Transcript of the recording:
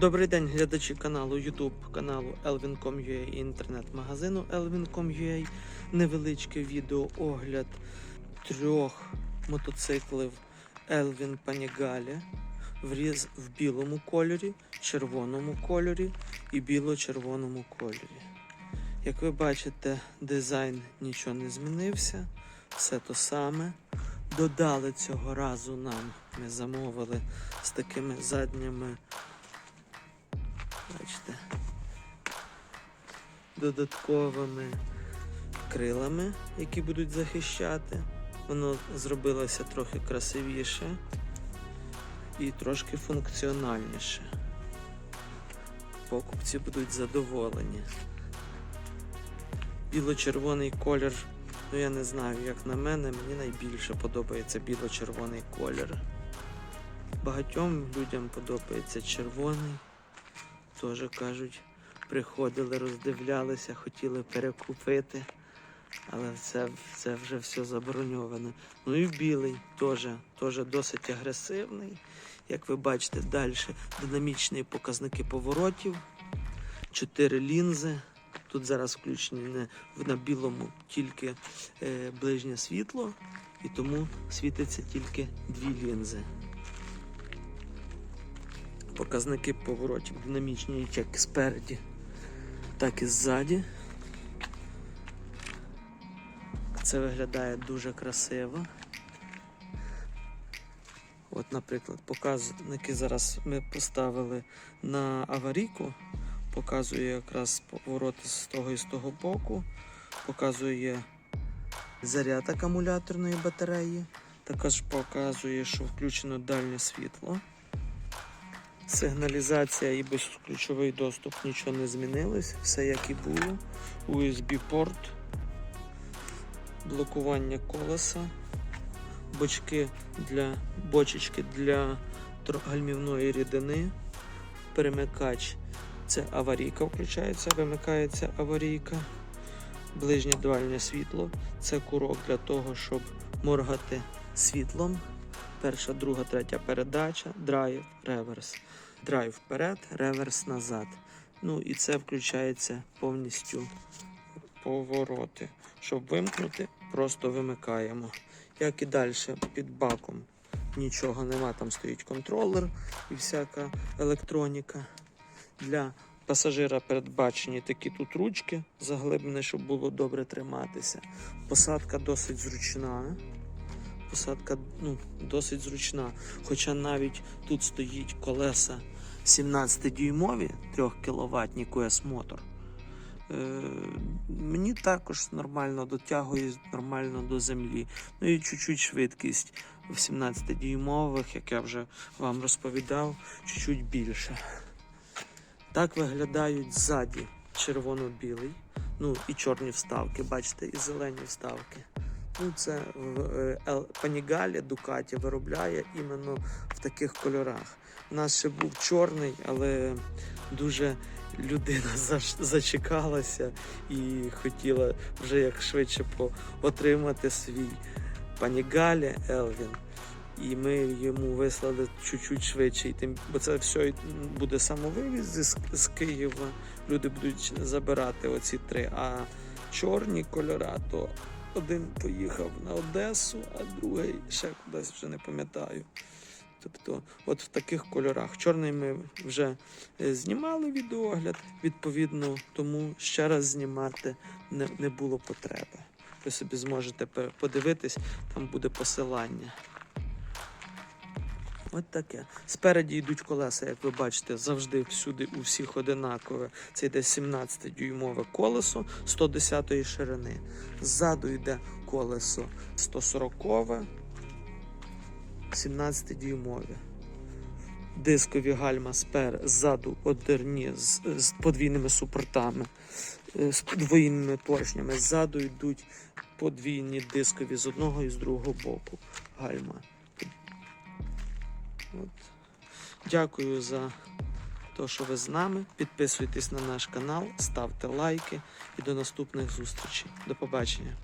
Добрий день, глядачі каналу YouTube, каналу Elvin.com.ua і інтернет-магазину Elvin.com.ua. Невеличкий відеоогляд трьох мотоциклів Elvin Panigale в, різ... в білому кольорі, червоному кольорі і біло-червоному кольорі. Як ви бачите, дизайн нічого не змінився, все то саме. Додали цього разу нам, ми замовили з такими задніми додатковими крилами, які будуть захищати. Воно зробилося трохи красивіше і трошки функціональніше. Покупці будуть задоволені. Біло-червоний колір, ну я не знаю, як на мене, мені найбільше подобається біло-червоний колір. Багатьом людям подобається червоний. Теж кажуть, приходили, роздивлялися, хотіли перекупити, але це, це вже все заброньовано. Ну і білий теж, теж досить агресивний. Як ви бачите, далі динамічні показники поворотів, чотири лінзи. Тут зараз включені не на білому тільки е, ближнє світло, і тому світиться тільки дві лінзи показники поворотів динамічні як спереді, так і ззаді. Це виглядає дуже красиво. От, наприклад, показники зараз ми поставили на аварійку, показує якраз повороти з того і з того боку, показує заряд акумуляторної батареї, також показує, що включено дальнє світло. Сигналізація і безключовий доступ нічого не змінилось, все як і було. USB-порт, блокування колеса, бочки для, бочечки для гальмівної рідини, перемикач це аварійка включається, вимикається аварійка, ближнє дальнє світло це курок для того, щоб моргати світлом. Перша, друга, третя передача, драйв, реверс. Драйв вперед, реверс назад. Ну і це включається повністю повороти. Щоб вимкнути, просто вимикаємо. Як і далі під баком нічого нема, там стоїть контролер і всяка електроніка. Для пасажира передбачені такі тут ручки заглиблені, щоб було добре триматися. Посадка досить зручна посадка ну, досить зручна. Хоча навіть тут стоїть колеса 17-дюймові 3 кВт QS мотор. Е, мені також нормально дотягує нормально до землі. Ну і чуть-чуть швидкість в 17-дюймових, як я вже вам розповідав, чуть-чуть більше. Так виглядають ззаді червоно-білий, ну і чорні вставки, бачите, і зелені вставки. Ну, це в Панігалі Дукаті виробляє іменно в таких кольорах. У нас ще був чорний, але дуже людина зачекалася і хотіла вже як швидше отримати свій Панігалі Елвін. І ми йому вислали чуть-чуть швидше, і тим, бо це все буде самовивіз з, з Києва. Люди будуть забирати оці три. А чорні кольора, то один поїхав на Одесу, а другий ще кудись вже не пам'ятаю. Тобто, от в таких кольорах. Чорний ми вже е, знімали відеогляд, відповідно, тому ще раз знімати не, не було потреби. Ви собі зможете подивитись, там буде посилання. От таке. Спереді йдуть колеса, як ви бачите, завжди всюди у всіх одинакове. Це йде 17-дюймове колесо 110 ширини. Ззаду йде колесо 140, 17-дюймове. Дискові гальма спер ззаду одерні з, з подвійними супортами, е, з подвійними поршнями. Ззаду йдуть подвійні дискові з одного і з другого боку гальма. От. Дякую за те, що ви з нами. Підписуйтесь на наш канал, ставте лайки і до наступних зустрічей. До побачення.